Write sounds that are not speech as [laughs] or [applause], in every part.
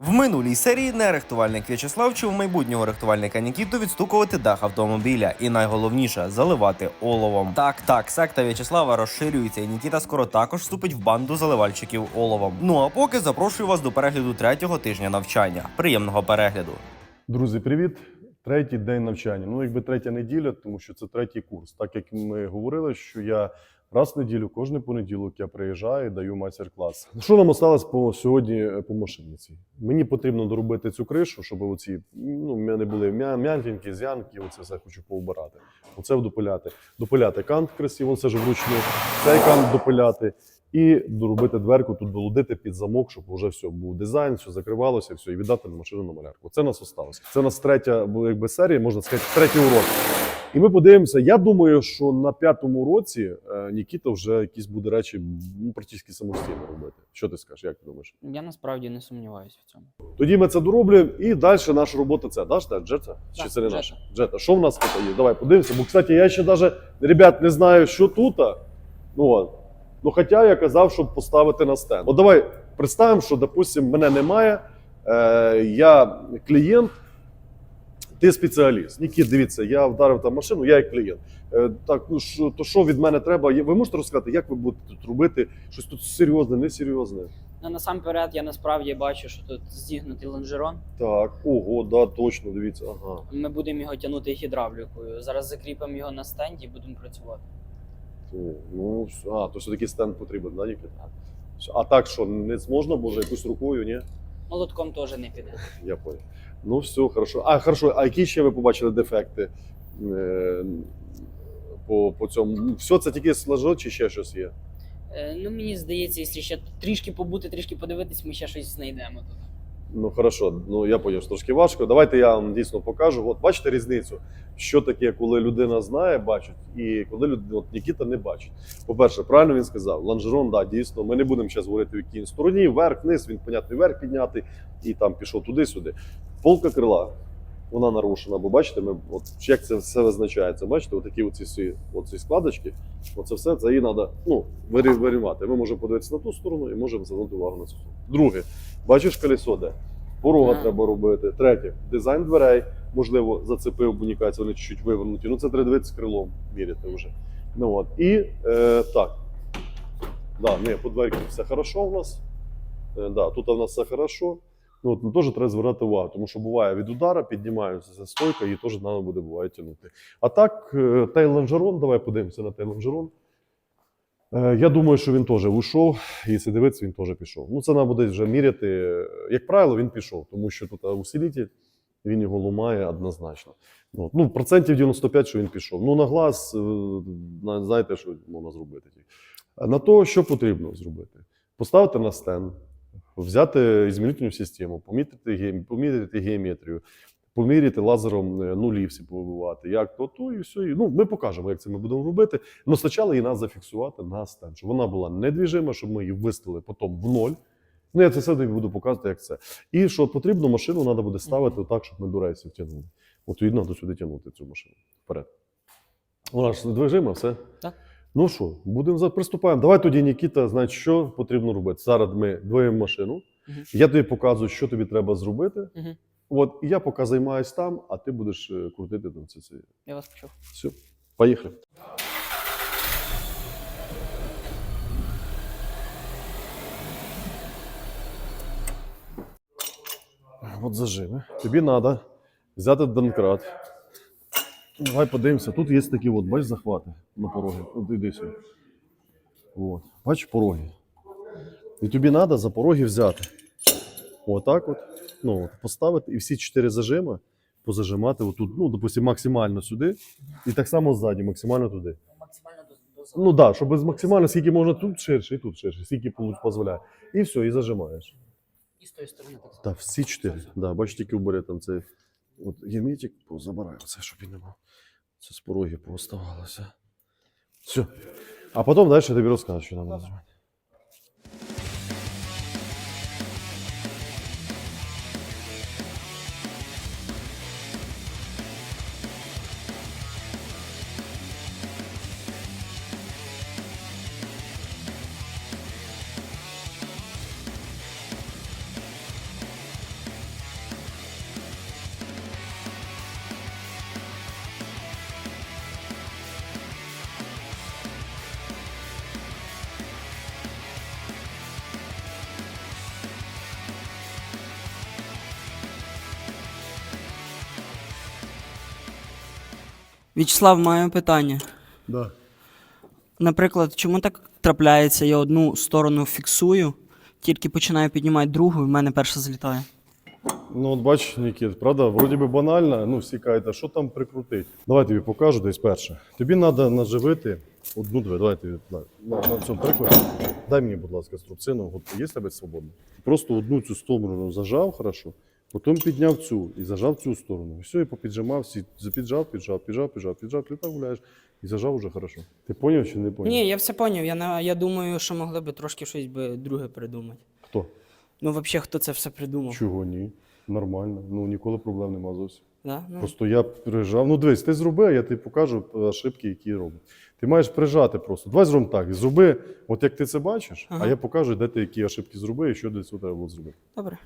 В минулій серії нерихтувальник В'ячеслав вчив майбутнього рихтувальника Нікіту відстукувати дах автомобіля, і найголовніше заливати оловом. Так, так, секта В'ячеслава розширюється, і Нікіта скоро також вступить в банду заливальщиків оловом. Ну а поки запрошую вас до перегляду третього тижня навчання. Приємного перегляду. Друзі, привіт! Третій день навчання. Ну, якби третя неділя, тому що це третій курс. Так як ми говорили, що я раз в неділю, кожний понеділок я приїжджаю і даю майстер-клас. Що нам осталось по сьогодні е, по машиніці? Мені потрібно доробити цю кришу, щоб оці ну, в мене були м'я- зянки, оце все хочу поубирати. Оце допиляти. Допиляти кант красиво, це ж вручну, цей кант допиляти. І доробити дверку, тут долудити під замок, щоб вже все був дизайн, все закривалося, все, і віддати на машину на малярку. Це нас осталось. Це у нас третя якби, серія, можна сказати, третій урок. І ми подивимося. Я думаю, що на п'ятому році е, Нікіта вже якісь буде речі ну, практично самостійно робити. Що ти скажеш? Як ти думаєш? Я насправді не сумніваюся в цьому. Тоді ми це дороблюємо, і далі наша робота це. Даш це джета? Чи Так, це не джета. наша? Джета. Що в нас тут є? Давай подивимося. Бо, кстати, я ще навіть, ребят, не знаю, що тут. Ну, ну хоча я казав, щоб поставити на стенд. От давай представимо, що, допустим, мене немає. Е, я клієнт, ти спеціаліст. Нікіт, дивіться, я вдарив там машину, я як клієнт. Е, так, ну що, то що від мене треба? Ви можете розказати, як ви будете тут робити? Щось тут серйозне, несерйозне? Ну, насамперед, я насправді бачу, що тут зігнутий лонжерон. Так, ого, да, точно, дивіться. Ага. Ми будемо його тягнути гідравлікою. Зараз закріпимо його на стенді і будемо працювати. О, Ну, а, то все-таки стенд потрібен, да, Нікіт? А так що, не зможна, може, якусь рукою, ні? Молотком теж не піде. Я понял. Ну, все, хорошо. А, хорошо, а які ще ви побачили дефекти е, по, по цьому? Ну, Все, це тільки сложо чи ще щось є? Е, ну, мені здається, якщо ще трішки побути, трішки подивитись, ми ще щось знайдемо тут. Ну, хорошо, ну я поняв, що трошки важко. Давайте я вам дійсно покажу. От бачите різницю, що таке, коли людина знає, бачить, і коли людина, от Нікіта не бачить. По-перше, правильно він сказав, лонжерон, да, дійсно, ми не будемо зараз говорити в якій стороні, вверх, вниз, він, понятно, вверх підняти, і там пішов туди-сюди. Полка крила, вона нарушена, бо бачите, ми, от, як це все визначається. Бачите, отакі оці всі оці складочки, оце все, це її треба ну, вирі- вирівняти. Ми можемо подивитися на ту сторону і можемо звернути увагу на цю сторону. Друге, бачиш колесо де? Порога Ага. треба робити. Третє, дизайн дверей, можливо, зацепив, нікається, вони чуть-чуть вивернуті. Ну це треба дивитися крилом, міряти вже. Ну от. І е, так. Да, не, по дверці все хорошо у нас. Е, да, тут у нас все хорошо. Ну, от, ну, теж треба звертати увагу, тому що буває від удара, піднімається стойка, і теж треба буде буває тягнути. А так, е, той давай подивимося на той лонжерон. Е, Я думаю, що він теж ушов, і якщо дивитися, він теж пішов. Ну, це треба буде вже міряти. Е, Як правило, він пішов, тому що тут усилитель, він його ломає однозначно. Ну, ну, процентів 95, що він пішов. Ну, на глаз, е, знаєте, що можна зробити. На то, що потрібно зробити? Поставити на стенд, взяти змінительну систему, помітити, поміряти геометрію, поміряти лазером е, нулі всі повибивати. Як то, то і все. І, Ну, ми покажемо, як це ми будемо робити. Ну, спочатку її треба зафіксувати на стенд, щоб вона була недвіжима, щоб ми її виставили потім в ноль. Ну, я це все тобі буду показувати, як це. І що потрібно, машину треба буде ставити так, щоб ми до рейсів тягнули. От її треба сюди тягнути цю машину. Вперед. Вона ж недвижима, все. Так. Ну що, будемо за- приступаємо. Давай тоді, Нікіта, значить, що потрібно робити. Зараз ми двоїмо машину. Мгм. Я тобі показую, що тобі треба зробити. Мгм. От, і я поки займаюсь там, а ти будеш е, крутити там це. Я вас почув. Все, поїхали. От зажими. Тобі треба взяти донкрат. Давай подивимося. Тут є такі от, бач, захвати на пороги. От іди сюди. От. Бач пороги. І тобі треба за пороги взяти. Отак от. Ну, от, поставити і всі чотири зажими позажимати отут, ну, допустим, максимально сюди, і так само ззаді, максимально туди. Максимально до, до Ну так, да, щоб максимально скільки можна тут ширше, і тут ширше, скільки дозволяє. І все, і зажимаєш. І з тої сторони так само. Так, всі чотири. Да, бач, тільки убере там цей от герметик, позабираю це, щоб він не мав. Це з порогів пооставалося. Все. А потім далі я тобі розкажу, що нам треба В'ячеслав, маю питання. Да. Наприклад, чому так трапляється, я одну сторону фіксую, тільки починаю піднімати другу, і в мене перша злітає. Ну, от бачиш, Нікіт, правда, вроді би банально, ну всі кажуть, а що там прикрутити? Давай тобі покажу десь перше. Тобі треба наживити одну дві. Давай тобі на, на, на цьому прикладі. Дай мені, будь ласка, струбцину, от є в тебе свободно. Просто одну цю сторону зажав, хорошо, потім підняв цю і зажав цю сторону. І все, і попіджимав, всі запіджав, піджав, піджав, піджав, піджав, ти так гуляєш, і зажав уже хорошо. Ти поняв чи не поняв? Ні, я все поняв. Я, на, я думаю, що могли би трошки щось би друге придумати. Хто? Ну, взагалі, хто це все придумав? Чого ні? Нормально. Ну ніколи проблем нема зовсім. Да? Ну, Просто я прижав. Ну дивись, ти зроби, а я тобі покажу ошибки, які робить. Ти маєш прижати просто. Давай зробимо так. Зроби, от як ти це бачиш, Ага. а я покажу, де ти які ошибки зроби і що для цього треба було зробити. Добре.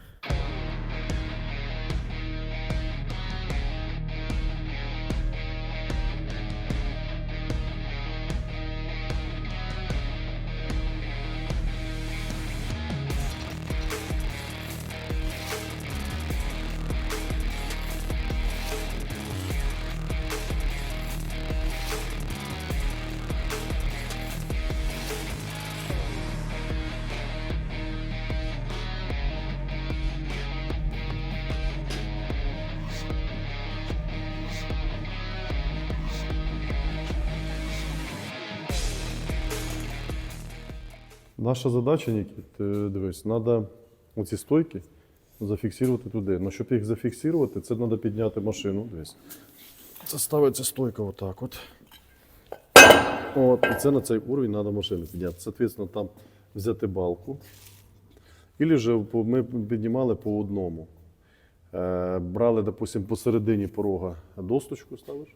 Наша задача, Нікіт, дивись, треба оці стойки зафіксувати туди. Ну, щоб їх зафіксувати, це треба підняти машину. Дивись. Це ставиться стойка отак от. От, і це на цей уровень треба машину підняти. Соответственно, там взяти балку. Ілі по- ми піднімали по одному. Е, брали, допустим, посередині порога досточку ставиш.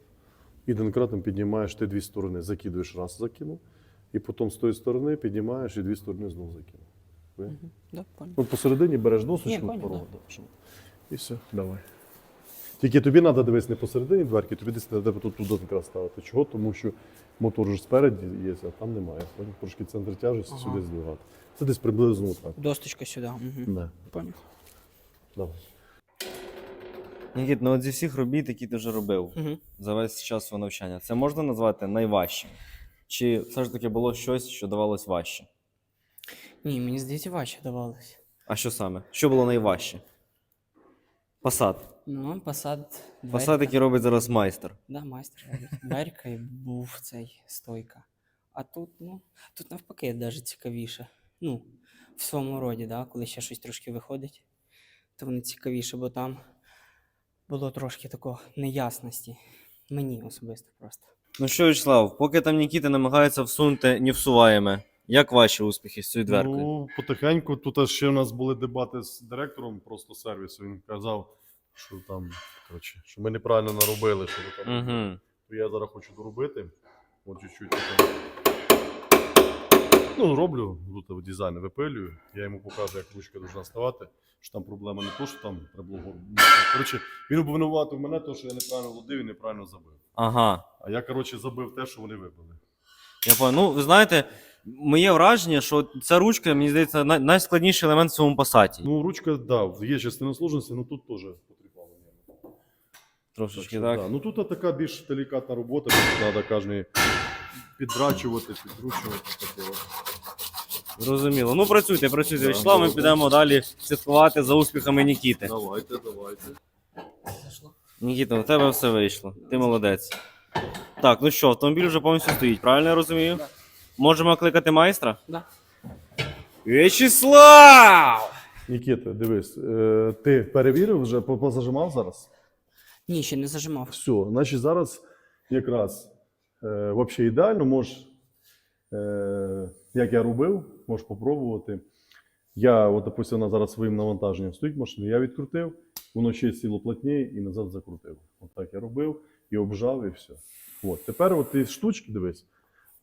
І донкратом піднімаєш ти дві сторони, закидуєш раз, закинув. І потім з тої сторони піднімаєш і дві сторони знову закинув. Ви? Да. Ну, посередині береш досочку порога. да, І все, давай. Тільки тобі треба дивись не посередині дверки, тобі десь треба тут туди якраз ставити. Чого? Тому що мотор ж спереді є, а там немає. Поняв? Трошки центр тяжесті Ага. сюди здвигати. Це десь приблизно так. Досточка сюди. Угу. Да. Поняв. Давай. Нікіт, ну от зі всіх робіт, які ти вже робив Угу. за весь час свого навчання, це можна назвати найважчим? Чи все ж таки було щось, що давалось важче? Ні, мені здається, важче давалось. А що саме? Що було найважче? Посад. Ну, посад. Посад, який робить зараз майстер. Да, майстер робить. Дверка і був цей стойка. А тут, ну, тут навпаки навіть цікавіше. Ну, в своєму роді, да, коли ще щось трошки виходить, то воно цікавіше, бо там було трошки такого неясності. Мені особисто просто. Ну що, Вячеслав, поки там Нікіта намагається всунути невсуваєме, як ваші успіхи з цією дверкою? Ну, потихеньку. Тут ще у нас були дебати з директором просто сервісу. Він казав, що там, коротше, що ми неправильно наробили, що ви там. Угу. То я зараз хочу доробити. От чуть-чуть. Ну, роблю, тут дизайн випилюю. Я йому покажу, як ручка повинна ставати. Що там проблема не то, що там треба було. ну, Коротше, він обвинуватив мене, то, що я неправильно водив і неправильно забив. Ага. А я, коротше, забив те, що вони вибили. Я понял. Ну, ви знаєте, моє враження, що ця ручка, мені здається, най- найскладніший елемент в цьому пасаті. Ну, ручка, так, да, є частина сложності, але тут теж потрібно. Трошечки Так, так. да. Ну тут така більш делікатна робота, тут треба кожен піддрачувати, підкручувати. таке. Зрозуміло. Ну, працюйте, працюйте. Да, Вячеслав, ми добре. підемо далі слідкувати за успіхами Нікіти. Давайте, давайте. Нікіта, у тебе все вийшло. Ти молодець. Так, ну що, автомобіль вже повністю стоїть, правильно я розумію? Да. Можемо кликати майстра? Да. Вячеслав! Нікіта, дивись, е, ти перевірив вже, по- позажимав зараз? Ні, ще не зажимав. Все, значить зараз якраз е, взагалі ідеально можеш, е, як я робив, можеш попробувати. Я, от, допустим, вона зараз своїм навантаженням стоїть машина, я відкрутив, воно ще сіло плотніше і назад закрутив. От так я робив і обжав, і все. От. Тепер от ці штучки, дивись,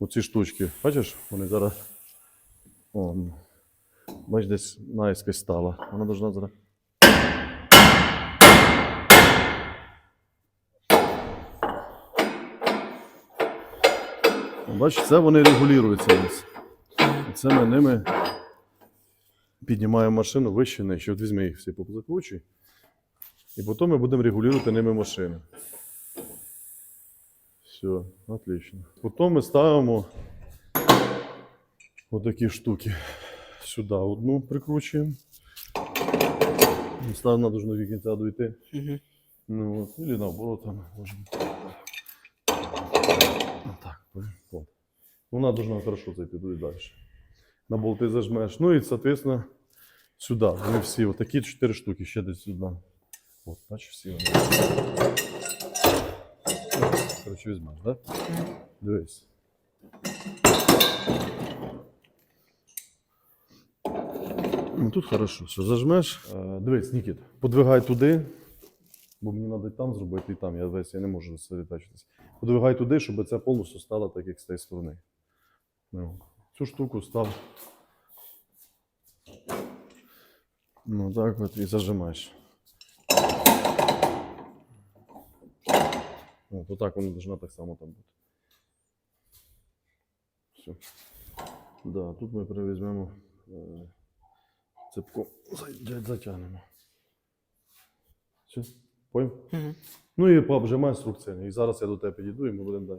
оці штучки, бачиш, вони зараз. О, бач, десь наїскось стала. Вона должна зараз. Бачиш, це вони регулюються у нас. І це ми ними піднімаємо машину вище нижче. От візьми їх всі позакручуй. І потім ми будемо регулювати ними машину. Все, отлично. Потім ми ставимо отакі штуки. Сюди одну прикручуємо. Ставимо ж до кінця дойти. Угу. Ну вот, или наоборот, там можем. Вот. Ну, должна хорошо зайти туда дальше. На болты зажмешь. Ну и, соответственно, сюда. Вони всі, такі чотири штуки, ще десь сюди. Вот, значить всі вони. Короче, візьмеш, да? Дивись. Ну, тут хорошо. Все, зажмеш. Е, Дивись, Нікіт, подвигай туди, бо мені треба там зробити, і там. Я весь я не можу сосредотачитися. Подвигай туди, щоб це повністю стало так, як з тієї сторони. Ну, цю штуку став. Ну так от і зажимаєш. От, отак воно должна так само там бути. Все. Да, тут ми перевізьмемо е, цепку, затягнемо. Все, поїм? Угу. Ну і пообжимай інструкцію. І зараз я до тебе підійду і ми будемо далі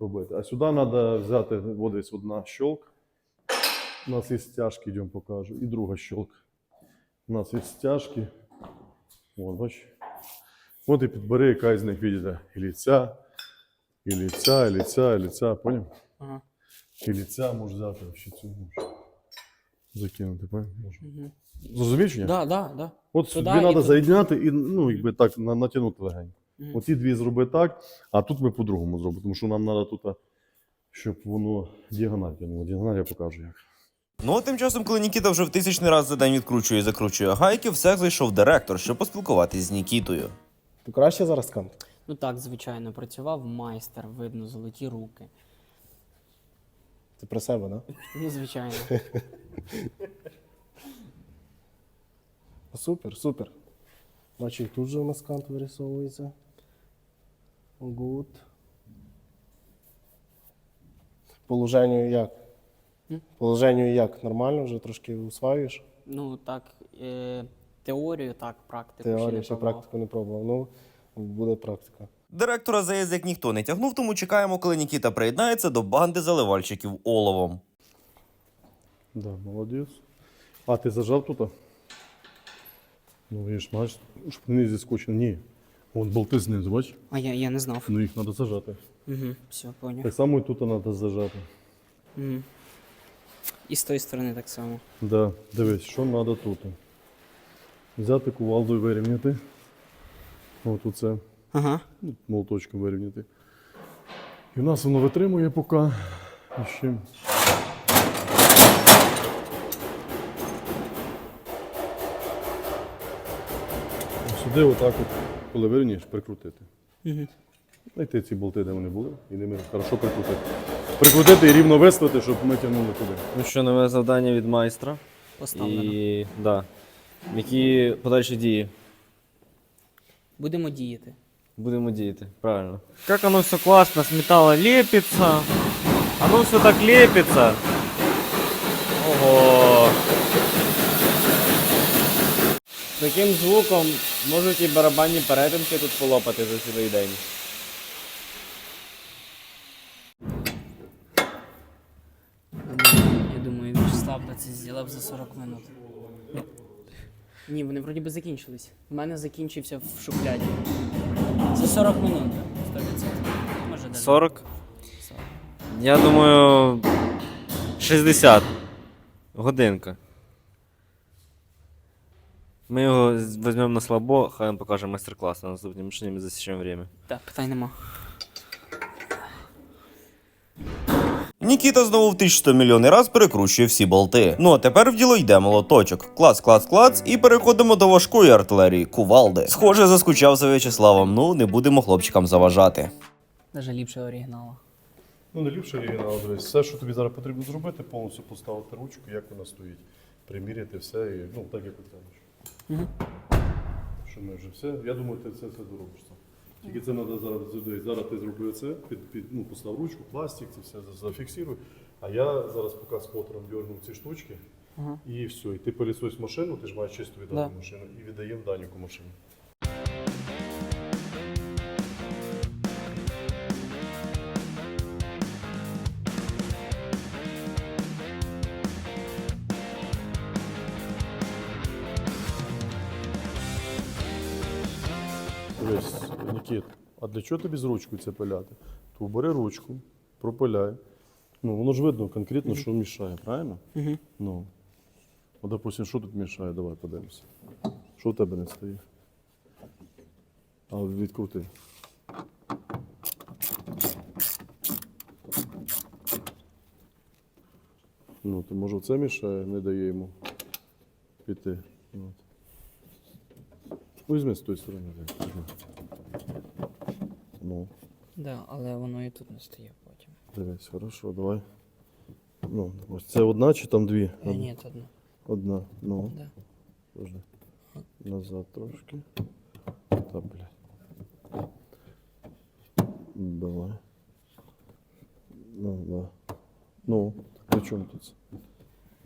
робити. А сюди треба взяти от одна щелк. У нас є стяжки, йдемо покажу. І друга щелка. У нас є стяжки. От, бачиш. От і підбери, яка з них видите. І лиця, і лиця, і лиця, і лиця, поняв? Ага. І лиця можеш взяти, ще цю закинути? Можеш. Угу. Зрозумів чи ні? Да, да, да. От Туди тобі і треба тут. заєдняти і ну, якби так на- натягнути легенько. Мгм. Оці дві зроби так, а тут ми по-другому зробимо, тому що нам треба тут, щоб воно діагональ тягнуло. Діагональ я покажу як. Ну а тим часом, коли Нікіта вже в тисячний раз за день відкручує і закручує гайки, все зайшов директор, щоб поспілкуватись з Нікітою. То краще зараз кант. Ну так, звичайно, працював майстер, видно, золоті руки. Ти про себе, да? Ну, звичайно. Супер, супер. Бачу, і тут же у нас кант вирисовується. Гуд. Положенню як? М? Положенню як? Нормально вже трошки усваюєш? Ну так, е, теорію, так, практику. ще не Теорію ще пробував. практику не пробував. Ну, буде практика. Директора за язик ніхто не тягнув, тому чекаємо, коли Нікіта приєднається до банди заливальщиків оловом. Да, молодець. А, ти зажав тут? Ну, видиш, маєш, щоб не зіскочив. Ні. Вон болти знизу, бач? А я, я не знав. Ну їх треба зажати. Угу, все, поняв. Так само і тут треба зажати. Угу. І з тої сторони так само. Да, дивись, що треба тут. Взяти кувалду і вирівняти. От оце. Ага. ну, молоточком вирівняти. І в нас воно витримує поки. І ще. Сюди отак, от, коли вирівняєш, прикрутити. Угу. Знайти ці болти, де вони були, і ними хорошо прикрутити. Прикрутити і рівно виставити, щоб ми тягнули туди. Ну що, нове завдання від майстра. Поставлено. І да. Які подальші дії? Будемо діяти. Будемо діяти, правильно. Как оно все классно с металла лепится. Оно все так лепится. Ого. Таким звуком можуть і барабанні перетинки тут полопати за цілий день. Я думаю, Вячеслав би це зробив за 40 минут. Ні, вони вроді би закінчились. У мене закінчився в шухляді. За 40 минут. 100%. Може, даже 40? 40. Я думаю. 60. Годинка. Ми його візьмемо на слабо, хай він покаже майстер-клас на наступній машині, ми засічемо время. Так, питань нема. Нікіта знову в 1100 мільйонний раз перекручує всі болти. Ну а тепер в діло йде молоточок. Клац, клац, клац, і переходимо до важкої артилерії кувалди. Схоже, заскучав за В'ячеславом. Ну не будемо хлопчикам заважати. Даже ліпше оригінала. Ну, не ліпше оригінал, дивись. Все, що тобі зараз потрібно зробити, повністю поставити ручку, як вона стоїть. Приміряти все, і, ну, так як оце. Мгм. Що ми вже все. Я думаю, ти це все доробиш. Тільки це треба зараз сюди. Зараз ти зробив це, під, під, ну, постав ручку, пластик, це все за- зафіксируй. А я зараз поки спотером дергну ці штучки. Ага. І все. І ти пилісось машину, ти ж маєш чисто віддати Да. машину, і віддаємо Даніку машину. А для чого тобі з ручкою це пиляти? То бери ручку, пропиляй. Ну, воно ж видно конкретно, що мішає, правильно? Угу. Ну. От, допустим, що тут мішає? Давай подивимося. Що в тебе не стає? А відкрути. Ну, то може це мішає, не дає йому піти. От. Візьми з тої сторони. так. Ну, Да, але воно і тут не стає потім. дивись, хорошо, давай. Ну, ось це одна чи там дві? Е, ні, це одно. Одна. Ну. Да. Подожди. Назад трошки. Та, блядь. Давай. Ну, да. Ну, при чому тут? це?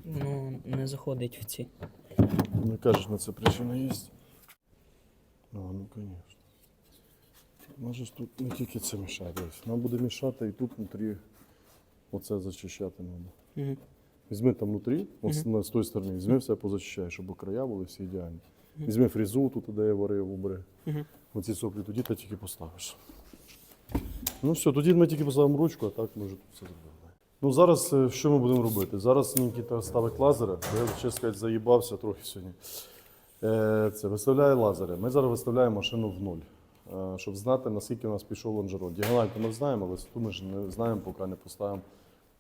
Воно не заходить в ці. Не кажеш, на це причина є. А, ну, звісно. Може ж тут не тільки це мішає. Нам буде мішати і тут внутрі оце зачищати треба. Угу. Візьми там внутрі, от на- з тої сторони, візьми все позачищай, щоб края були всі ідеальні. Візьми фрізу, тут де я варив, убери. Оці соплі тоді ти тільки поставиш. Ну все, тоді ми тільки поставимо ручку, а так ми вже тут все зробили. Ну зараз е, що ми будемо робити? Зараз Нікіта ставить лазери. Я, чесно сказати, заїбався трохи сьогодні. Е, Це виставляє лазери. Ми зараз виставляємо машину в нуль, щоб знати, наскільки у нас пішов лонжерон. Діагональку ми знаємо, висоту ми ж не знаємо, поки не поставимо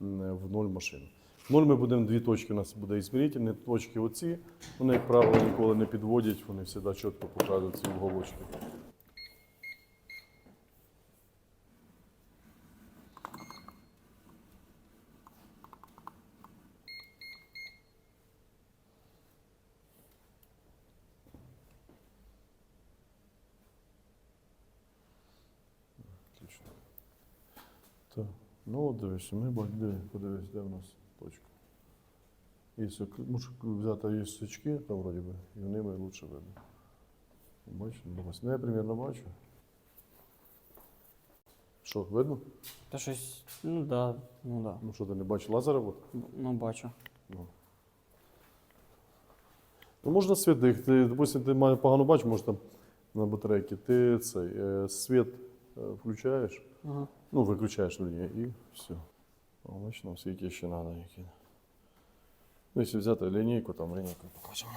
в ноль машину. В ноль ми будемо дві точки, у нас буде ізмірительні точки оці. Вони, як правило, ніколи не підводять, вони завжди чітко показують ці уголочки. Отлично. Так. Ну, от дивись, ми бач, де, подивись, де в нас точка. Якщо можеш взяти є свічки, там вроді би, і ними лучше видно. Бачиш, дивись. Ну, я примерно бачу. Що, видно? Та щось, ну да, ну да. Ну що, ти не бачиш лазера? От? Ну бачу. Ну. Ну, можна світ, як ти, допустим, ти погано бачиш, може там на батарейці, ти цей е, світ е, включаєш, Ага. Ну, виключаєш людей і все. Нам світі ще треба які. Ну, якщо взяти лінійку, там лінійку покажемо.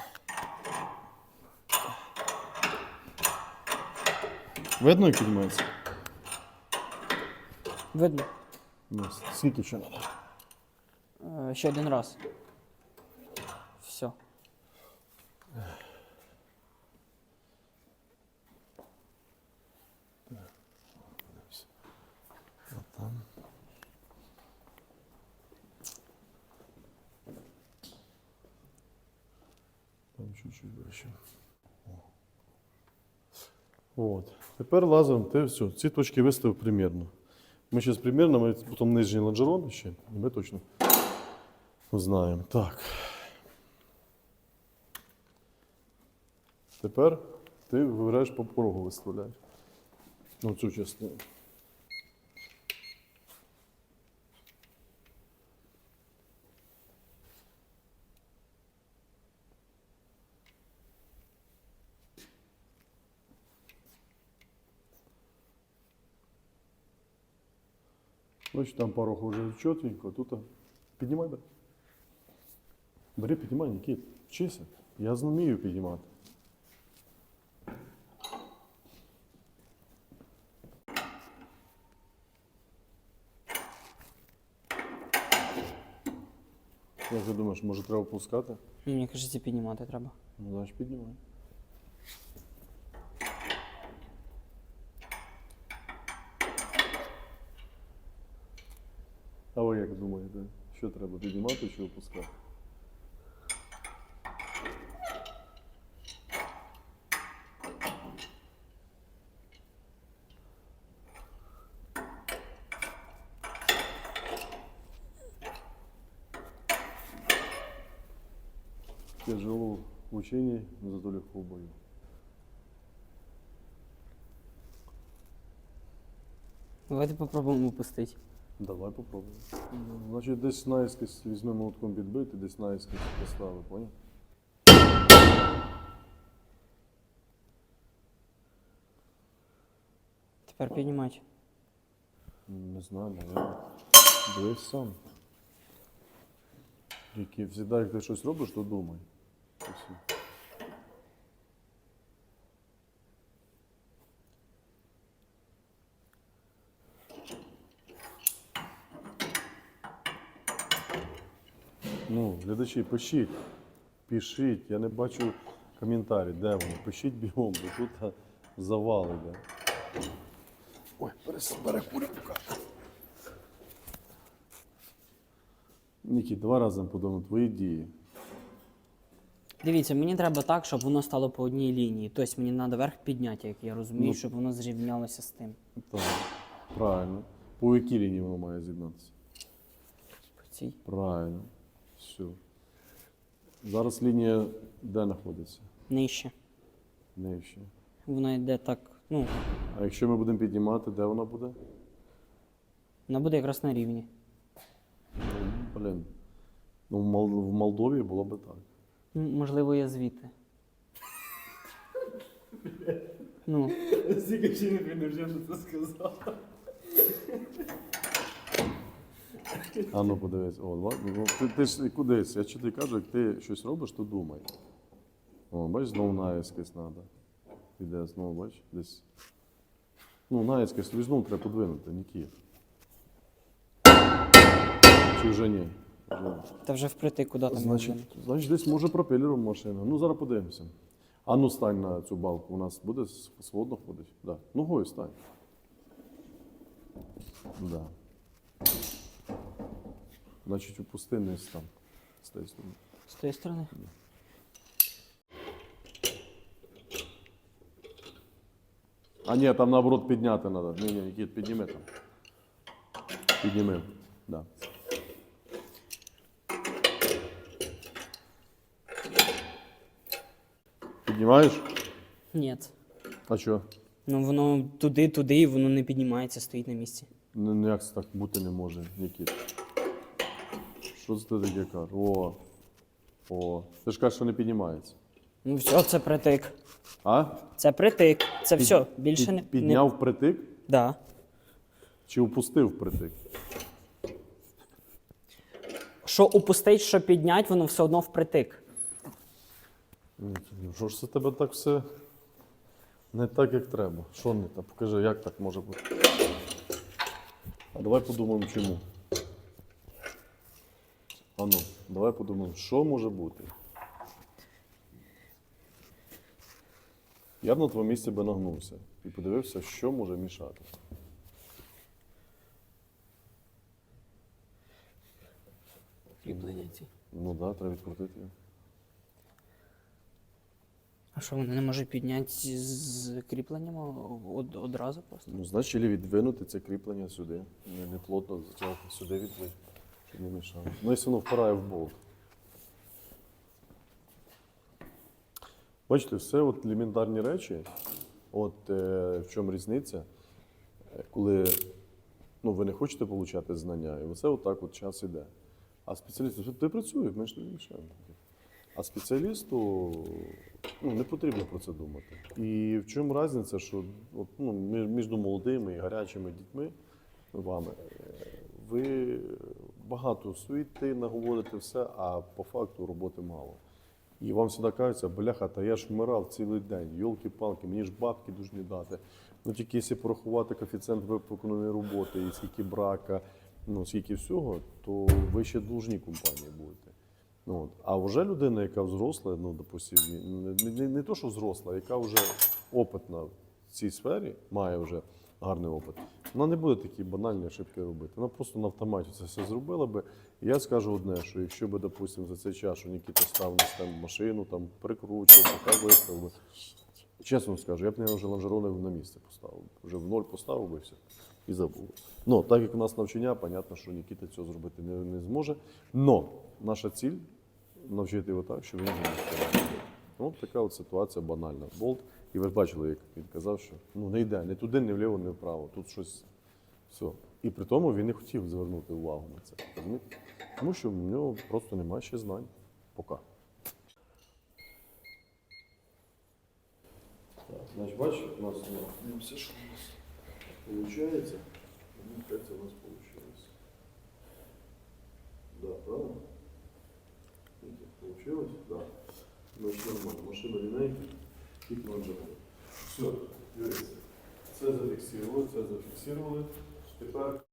Видно, як піднімається? Видно. Ну, скільки ще треба? Е, ще один раз. Все. Там. Там чуть-чуть вище. О. От. Тепер лазером ти все. Ці точки виставив примірно. Ми зараз примірно, ми потім нижній лонжерон ще, і ми точно знаємо. Так. Тепер ти вибираєш по порогу виставляєш. Ну, цю частину. Бачиш, там порог уже чотенько, тут. а, Піднімай, бери. Бери, піднімай, Нікіт. Вчися. Я вмію піднімати. Як ти думаєш, може треба пускати? Ну, Мені кажеться, піднімати треба. Ну, значить піднімай. А ви як думаєте, що треба піднімати чи опускати? Тяжело в учении, но зато легко в бою. Давайте попробуємо опустити. Давай попробуємо. Значить, десь наїскось візьмемо молотком підбити, десь наїскось поставимо, поняв? Тепер піднімати. Не знаю, наверное. Дивись сам. Які завжди, як ти щось робиш, то думай. І все. Ну, глядачі, пишіть. Пишіть. Я не бачу коментарі, де вони. Пишіть бігом, бо тут а, завал іде. Ой, перекурю. Нікі, два рази подумай твої дії. Дивіться, мені треба так, щоб воно стало по одній лінії. Тобто мені треба верх підняти, як я розумію, Ну. щоб воно зрівнялося з тим. Так, правильно. По якій лінії воно має з'єднатися? По цій. Правильно. Все. Зараз лінія де знаходиться? Нижче. Нижче. Воно йде так. Ну, А якщо ми будемо піднімати, де вона буде? вона буде якраз на рівні. Ну, блін. Ну, в, Мол... в Молдові було би так. М, Можливо, я звідти. Ну, Стільки ще не піднажив, що це сказав. А ну подивись. О, ва- ну, ти, ти ж кудись. Я ти кажу, як ти щось робиш, то думай. О, бачиш, знову наїскось треба. Іде знову, бачиш, десь. Ну, наїскось, тобі знову треба подвинути, Нікіт. Чи вже ні? Вже. та вже впритик куди там. Значить, значить, десь може пропелером машина. Ну, зараз подивимося. А ну стань на цю балку. У нас буде свободно ходить? Да. Ногою стань. Да. Значить, упусти низ там. З тієї сторони. З тієї сторони? А ні, там наоборот підняти треба. Ні, ні, Нікіт, підніми там. Підніми. Да. Піднімаєш? Ні. А що? Ну воно туди, туди, і воно не піднімається, стоїть на місці. Ну, ніяк це так бути не може, Нікіт. Що це ти таке кажеш? О. О. Ти ж кажеш, що не піднімається. Ну все, це притик. А? Це притик. Це все. Більше Під- не. Підняв притик Не... Да. чи упустив притик? Що упустить, що піднять, воно все одно впритик. Ну, Що ж це тебе так все не так, як треба? Що не так? Покажи, як так може бути. А давай подумаємо, чому. А ну, давай подумаємо, що може бути. Я б на твоєму місці би нагнувся і подивився, що може мішати. Кріплення ці. Ну так, да, треба відкрутити його. А що вони не можуть підняти з- з кріпленням од- одразу просто? Ну, значить, чи відвинути це кріплення сюди. Не, не плотно затягнути сюди відвинути, не мішало. Ну, якщо воно впирає в болт. Бачите, все от елементарні речі. От е, в чому різниця, Е, коли ну, ви не хочете отримати знання, і оце отак от час іде. А спеціаліст, ти працює, ми ж не мішаємо. А спеціалісту ну, не потрібно про це думати. І в чому різниця, що от, ну, між, між молодими і гарячими дітьми вами, е, ви багато суєти, наговорите все, а по факту роботи мало. І вам завжди кажеться, бляха, та я ж вмирав цілий день, йолки-палки, мені ж бабки дуже дати. Ну тільки якщо порахувати коефіцієнт виконаної роботи і скільки брака, ну скільки всього, то ви ще должні компанії будете. Ну, от. А вже людина, яка взросла, ну, допустим, не, не, не то, що взросла, яка вже опитна в цій сфері, має вже гарний опит, вона не буде такі банальні ошибки робити. Вона просто на автоматі це все зробила би. І я скажу одне, що якщо би, допустим, за цей час, що Нікіта став на стенд машину, там прикручував, поки виставив. Чесно скажу, я б не вже лонжерони на місце поставив. Вже в ноль поставив би все і забув. Ну, так як у нас навчання, понятно, що Нікіта цього зробити не, не зможе. Но наша ціль навчити його так, щоб він зміг. От така от ситуація банальна. Болт. І ви бачили, як він казав, що ну не йде, не туди, не вліво, не вправо. Тут щось все. І при тому він не хотів звернути увагу на це. розумієте? Тому що в нього просто немає ще знань. Пока. Так, значить, бачиш, у нас дивимося, що у нас. Получается? Ну, кажется, у нас получилось. Да, правда? Видите, Получилось? Да. Значит, нормально. Машина линейка и планжет. Все, дивіться. Це зафіксували, це зафіксували. Тепер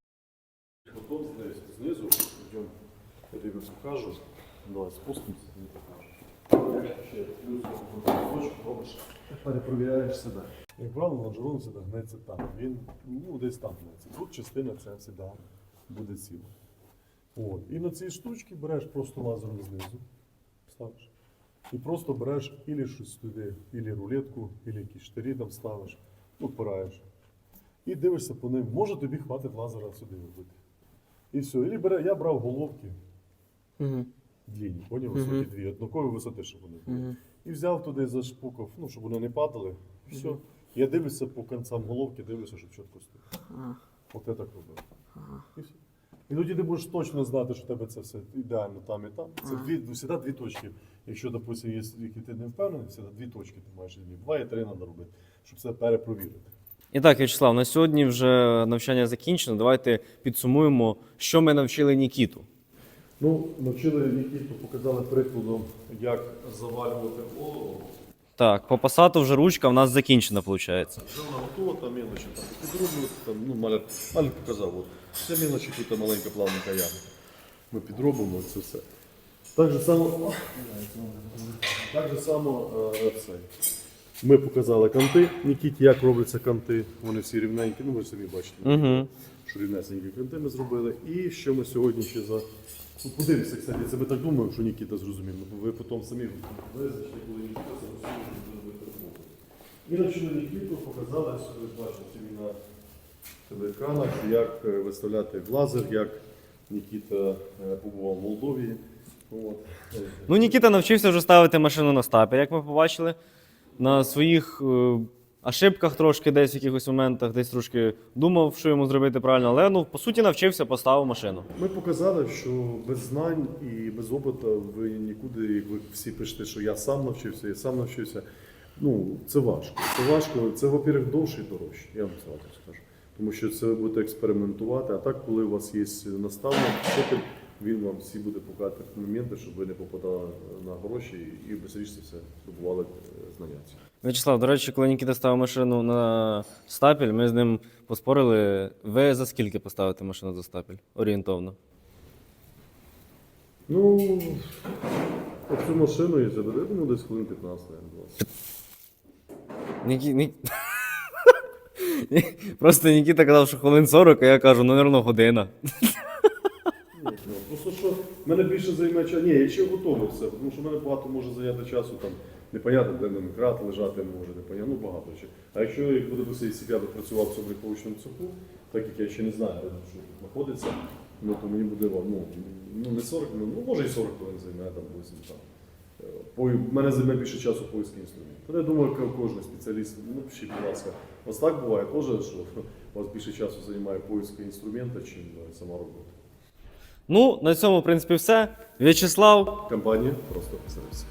потім знизу, знизу йдемо, я тобі покажу. Давай спустимося, не покажу. Плюс робиш, перепровіряєш себе. Як правило, лонжерон завжди гнеться там. Він ну, десь там гнеться. Тут частина ця завжди буде ціла. От. І на цій штучці береш просто лазером знизу, ставиш. І просто береш ілі щось туди, ілі рулетку, ілі якісь штирі там ставиш, опираєш. І дивишся по ним, може тобі хватить лазера сюди робити. І все. Ілі бере, я брав головки Угу. длінні, поняв, високі Мгм. дві, однакової висоти, щоб вони були. Угу. І взяв туди, зашпукав, ну, щоб вони не падали. І все. Я дивлюся по кінцям головки, дивлюся, щоб чітко стоїть. Ага. От я так робив. Ага. І тоді ти будеш точно знати, що в тебе це все ідеально там і там. Це дві, ну, завжди дві точки. Якщо, допустимо, є, які ти не впевнений, завжди дві точки ти маєш рівні. Два і три треба робити, щоб це перепровірити. І так, В'ячеслав, на сьогодні вже навчання закінчено. Давайте підсумуємо, що ми навчили Нікіту. Ну, навчили Нікіту, показали прикладом, як завалювати олово. Так, по пасату вже ручка в нас закінчена, виходить. Вже вона готова, там мелочі там підроблювати, там, ну, Маля, Маля показав, от. Все мелочі тут маленька плавненька яма. Ми підробимо це все. Так же само, так же само е, це. Ми показали канти, Нікіті, як робляться канти. Вони всі рівненькі, ну ви самі бачите, Угу. що рівнесенькі канти ми зробили. І що ми сьогодні ще за. Ну, подивимося, кстати, це ми так думаємо, що Нікіта зрозумів. Ну, ви потім самі визначите, коли Нікіта зрозумів, що зробити розмову. І навчили Нікіту, показали, що ви бачите на телеекранах, як е, виставляти лазер, як Нікіта е, побував в Молдові. От. Ну, Нікіта навчився вже ставити машину на стапель, як ми побачили. На своїх е, ошибках трошки, десь в якихось моментах, десь трошки думав, що йому зробити правильно, але ну, по суті навчився, поставив машину. Ми показали, що без знань і без опиту ви нікуди, як ви всі пишете, що я сам навчився, я сам навчився. Ну, це важко. Це важко. Це, во-первых, довше і дорожче. Я вам так скажу. Тому що це ви будете експериментувати. А так, коли у вас є наставник, вчитель, він вам всі буде показувати моменти, щоб ви не попадали на гроші і швидше все здобували е, знання. В'ячеслав, до речі, коли Нікіта ставив машину на стапель, ми з ним поспорили. Ви за скільки поставите машину за стапель? Орієнтовно. Ну, цю машину, якщо буде, я десь хвилин 15, наверное, 20. Нікі... Ні... [laughs] Просто Нікіта казав, що хвилин 40, а я кажу, ну, мабуть, година. Ні, ну, Просто що мене більше займе часу. Ні, я ще готовий все, тому що в мене багато може зайняти часу, там непонятно, де номенкрат лежати може, непонятно, ну багато ще. А якщо я буду писати себе працював в цьому риховичному цеху, так як я ще не знаю, де що тут знаходиться, ну то мені буде ну, ну не 40 минут, ну може і 40 хвилин займе, там 8 там. Е, По, в мене займе більше часу поиски інструментів. Я думаю, кожен спеціаліст, ну пишіть, будь ласка, у вас так буває теж, що у вас більше часу займає поиски інструмента, чим е, сама робота. Ну, на цьому, в принципі, все. В'ячеслав, Компанія просто сервіс.